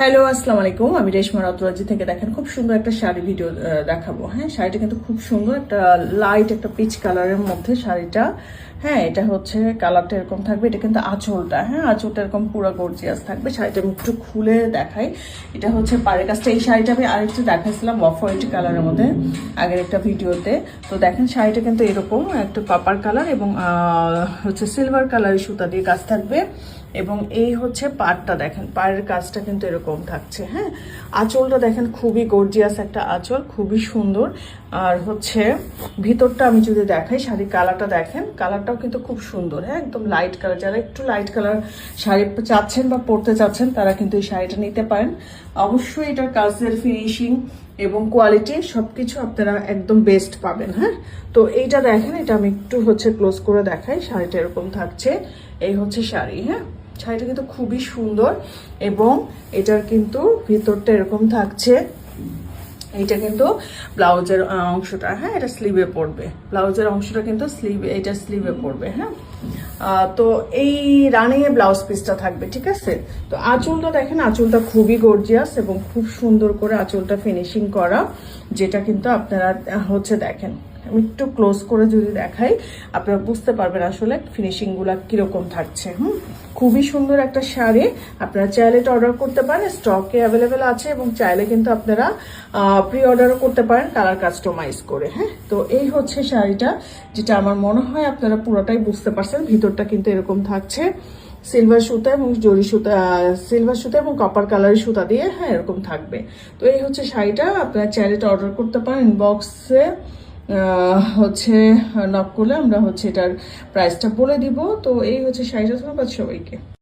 Hello আসসালামু আলাইকুম আমি রেশমা রতরাজি থেকে দেখেন খুব সুন্দর একটা শাড়ি ভিডিও দেখাবো। হ্যাঁ শাড়িটা কিন্তু খুব সুন্দর একটা লাইট একটা পিচ কালারের মধ্যে শাড়িটা। হ্যাঁ এটা হচ্ছে কালারটা এরকম থাকবে, এটা কিন্তু আঁচলটা হ্যাঁ আঁচলটা এরকম পুরো গর্জিয়াস থাকবে। শাড়িটা আমি একটু খুলে দেখাই। এটা হচ্ছে পাড়ের কাজটা এই শাড়িটা আমি আরেকটু দেখাইছিলাম অফ হোয়াইট কালারের মধ্যে আগের একটা ভিডিওতে। তো দেখেন, শাড়িটা কিন্তু এরকম, একটু পাপার কালার এবং হচ্ছে সিলভার কালারের সুতা দিয়ে কাজ থাকবে। এবং এই হচ্ছে পাড়টা দেখেন, পাড়ের কাজটা কিন্তু এরকম থাকছে হ্যাঁ। আঁচলটা দেখেন, খুবই গর্জিয়াস একটা আঁচল, খুবই সুন্দর। আর হচ্ছে ভিতরটা আমি যদি দেখাই, শাড়ির কালারটা দেখেন কালারটাও কিন্তু খুব সুন্দর হ্যাঁ? একদম লাইট কালার যারা একটু লাইট কালার শাড়ি চাচ্ছেন বা পরতে চাচ্ছেন, তারা কিন্তু এই শাড়িটা নিতে পারেন। অবশ্যই এটার কাজের ফিনিশিং এবং কোয়ালিটি সবকিছু আপনারা একদম বেস্ট পাবেন হ্যাঁ? তো এইটা দেখেন, এটা আমি একটু হচ্ছে ক্লোজ করে দেখাই, শাড়িটা এরকম থাকছে। এই হচ্ছে শাড়ি হ্যাঁ? শাড়িটা কিন্তু খুবই সুন্দর এবং এটার কিন্তু ভিতরটা এরকম থাকছে। এইটা কিন্তু ব্লাউজের অংশটা হ্যাঁ এটা স্লিভে পড়বে। ব্লাউজের অংশটা কিন্তু স্লিভে এটা স্লিভে পড়বে হ্যাঁ। তো এই রানিংয়ে ব্লাউজ পিসটা থাকবে, ঠিক আছে? তো আঁচলটা দেখেন, আঁচলটা খুবই গর্জিয়াস এবং খুব সুন্দর করে আঁচলটা ফিনিশিং করা, যেটা কিন্তু আপনারা হচ্ছে দেখেন। আমি একটু ক্লোজ করে যদি দেখাই, আপনারা বুঝতে পারবেন আসলে ফিনিশিংগুলা কীরকম থাকছে, হুম? খুবই সুন্দর একটা শাড়ি, আপনারা চাইলে এটা অর্ডার করতে পারেন স্টকে অ্যাভেলেবেল আছে এবং চাইলে কিন্তু আপনারা প্রি অর্ডারও করতে পারেন কালার কাস্টমাইজ করে হ্যাঁ? তো এই হচ্ছে শাড়িটা, যেটা আমার মনে হয় আপনারা পুরোটাই বুঝতে পারছেন, ভিতরটা কিন্তু এরকম থাকছে। সিলভার সুতা এবং জরি সুতা সিলভার সুতা এবং কপার কালারের সুতা দিয়ে হ্যাঁ এরকম থাকবে। তো এই হচ্ছে শাড়িটা, আপনারা চাইলে এটা অর্ডার করতে পারেন বক্সে হচ্ছে নক করলে আমরা হচ্ছে এটার প্রাইসটা বলে দিব। তো এই হচ্ছে শাড়িটা ধন্যবাদ সবাইকে